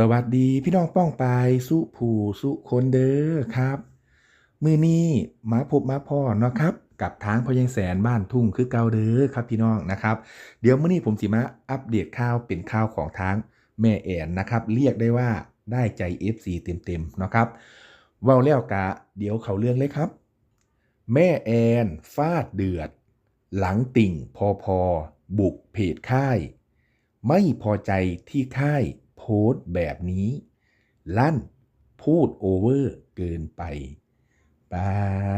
สวัสดีพี่น้องป้องไปสุผูสุคนเด้อครับ มือนี้มาพบมาพ่อเนาะครับ กับทางพยังแสนบ้านทุ่งคือเก่าเด้อครับพี่น้องนะครับ เดี๋ยวมื้อนี้ผมสิมาอัปเดตข่าวเป็นข่าวของทางแม่แอนนะครับ เรียกได้ว่าได้ใจ FC เต็มๆเนาะครับเว้าแล้วกะ เดี๋ยวเขาเรื่องเลยครับ แม่แอนฟาดเดือด หลังติ่งพอพอบุกเพจค่าย ไม่พอใจที่ค่าย โพสต์แบบนี้ ลั่นพูดโอเวอร์เกินไปบา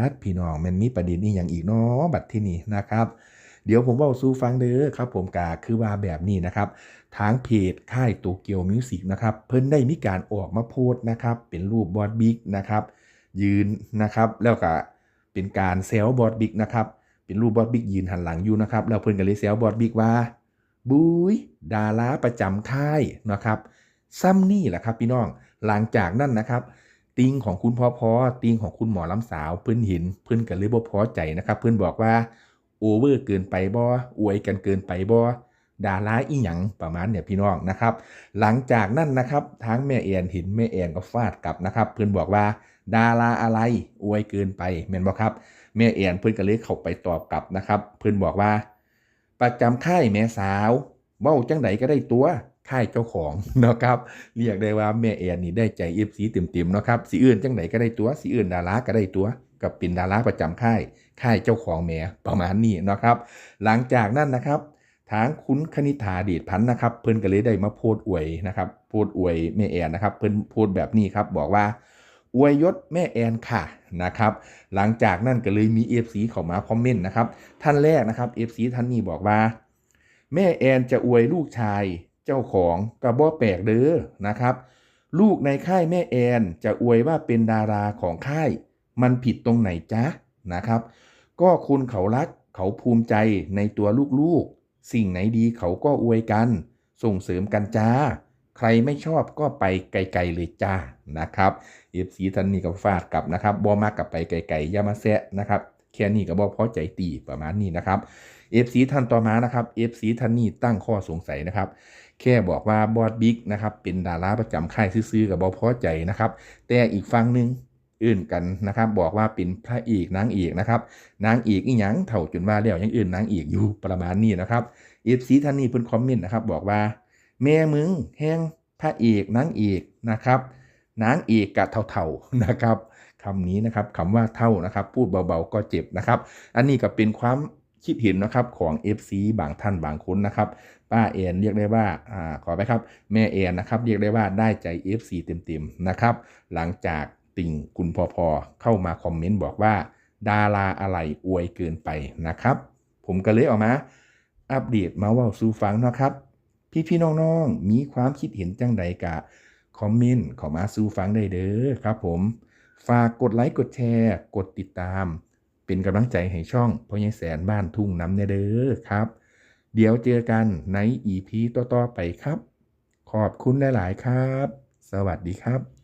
ดพี่น้องมันมีประเด็นนี้อย่างอีกเนาะบัดที่นี่นะครับ เดี๋ยวผมว่าสู้ฟังเด้อครับ ผมกาคือว่าแบบนี้นะครับ ทางเพจค่ายโตเกียวมิวสิกนะครับ เพิ่นได้มีการออกมาโพสต์นะครับ เป็นรูปบอสบิ๊กนะครับ ยืนนะครับ แล้วก็เป็นการเซลบอสบิ๊กนะครับ เป็นรูปบอสบิ๊กยืนหันหลังอยู่นะครับ แล้วเพิ่นก็เลยเซลบอสบิ๊กว่าบุยดาราประจำค่ายนะครับ ซ้ำนี่แหละครับพี่น้อง หลังจากนั้นนะครับติงของคุณพ่อพอติงของคุณหมอลำสาวเพื่อนห็นเพื่อนกันเลยบ่พอใจนะครับ เพื่อนบอกว่าโอเวอร์เกินไปบ่อวยกันเกินไปบ่ดาราอีหยังประมาณเนี่ยพี่น้องนะครับ หลังจากนั้นนะครับทางแม่แอนห็นแม่แอนก็ฟาดกลับนะครับ เพื่อนบอกว่า ดาราอะไรอวยเกินไปแม่นบ่ครับแม่แอนเพื่อนก็เลยเข้าไปตอบกลับนะครับ เพื่อนบอกว่า ประจำค่ายแม่สาวเว้าจังไดก็ได้ตัว ค่ายเจ้าของนะครับเรียกได้ว่าแม่แอนนี่ได้ใจเอฟซีเต็มๆนะครับสีอื่นจังไดก็ได้ตัวสีอื่นดาราก็ได้ตัวกับเป็นดาราประจำค่ายค่ายเจ้าของแม่ประมาณนี้นะครับ หลังจากนั้นนะครับทางคุณคณิธาเดชพันธ์นะครับ เพิ่นก็เลยได้มาโพสต์อวยนะครับโพสต์อวยแม่แอนนะครับ เพิ่นโพสต์แบบนี้ครับบอกว่าอวยยศแม่แอนค่ะนะครับหลังจากนั้นก็เลยมี FC เข้ามาคอมเมนต์นะครับท่านแรกนะครับ FC ท่านนี้บอกว่า แม่แอนจะอวยลูกชาย จ้าของกระบ่แปลกเด้อนะครับ ลูกในค่ายแม่แอนจะอวยว่าเป็นดาราของค่าย มันผิดตรงไหนจ๊ะนะครับ ก็คุณเขารักเขาภูมิใจในตัวลูกๆ สิ่งไหนดีเขาก็อวยกัน ส่งเสริมกันจ้า ใครไม่ชอบก็ไปไกลๆเลยจ้านะครับเอฟซีท่านนี้ก็ฟาดกลับนะครับบอมากกลับไปไกลๆย่ามาแซะนะครับแค่นี้ก็บอพอใจตีประมาณนี้นะครับ เอฟซีท่านต่อมานะครับเอฟซีท่านนี้ตั้งข้อสงสัยนะครับ แค่บอกว่าบอสบิ๊กนะครับเป็นดาราประจำค่ายซื้อๆกับบอพอใจนะครับ แต่อีกฝั่งหนึ่งอื่นกันนะครับ บอกว่าเป็นพระเอกนางเอกนะครับนางเอกอีหยังเถ่าจนว่าแล้วยังอื่นนางเอกอยู่ประมาณนี้นะครับเอฟซีท่านนี้เพิ่นคอมเมนต์นะครับบอกว่า แม่มึงแห้งพระเอกนางเอกนะครับนางเอกกะเท่าๆนะครับคำนี้นะครับคำว่าเท่านะครับ พูดเบาๆก็เจ็บนะครับ อันนี้ก็เป็นความ คิดเห็นนะครับของ FC บางท่านบางคนนะครับ ป้าแอนเรียกได้ว่าอ่าขอไปครับ แม่แอนนะครับเรียกได้ว่าได้ใจ FC เต็มๆนะครับ หลังจากติ่งคุณพอพอเข้ามาคอมเมนต์บอกว่า ดาราอะไรอวยเกินไปนะครับ ผมก็เลยออกมา อัปเดตมาว่าสู่ฟังนะครับพี่ๆน้องๆ มีความคิดเห็นจังใดกะ คอมเมนต์เข้ามาสู่ฟังได้เด้อครับผม ฝากกดไลค์กดแชร์ กดติดตาม เป็นกำลังใจให้ช่องพ่อใหญ่แสนบ้านทุ่งน้ำเนเด้อครับ เดี๋ยวเจอกันใน EP ต่อๆไปครับ ขอบคุณหลาย ๆ ครับ สวัสดีครับ